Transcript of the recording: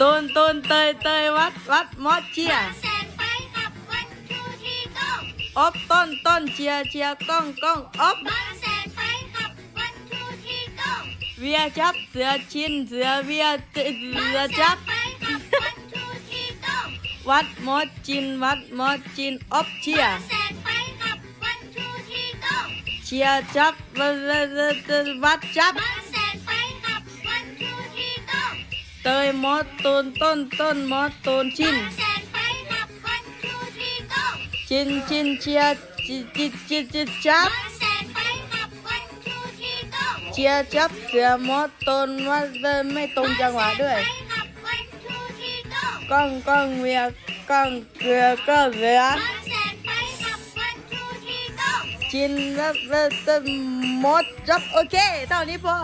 ตูนตูนเตยเตยวัดวัดมอสเชียมาร์แสนไปขับวันทูทีก้องอบต้นต้นเชียร์เชียร์ก้องก้องอบบางแสนไปขับวันทูทีก้องเวียจับเสือชินเสือเวียเสือบางแสจับนไปขับวันทูทีก้องวัดมอสจินวัดมอสจินอบเชียบาร์งแสนไปขับวันทูทีก้องเชียร์จับวัดจับ เตยมอสตูนต้นต้นมอสตูนชินบางแสนไปขับวันชินชินเชียจิจิจิจิจับเชียจับเสือมอสตูนวัดเดินไม่ตรงจังหวะด้วยบางแสนไปขับวันทูทีก้องก้องก้องเวียก้องเกลือก็เหลือบางแสนไปขับวันทูทีก้นแล้วแล้วมดจับโอเค เท่านี้พอ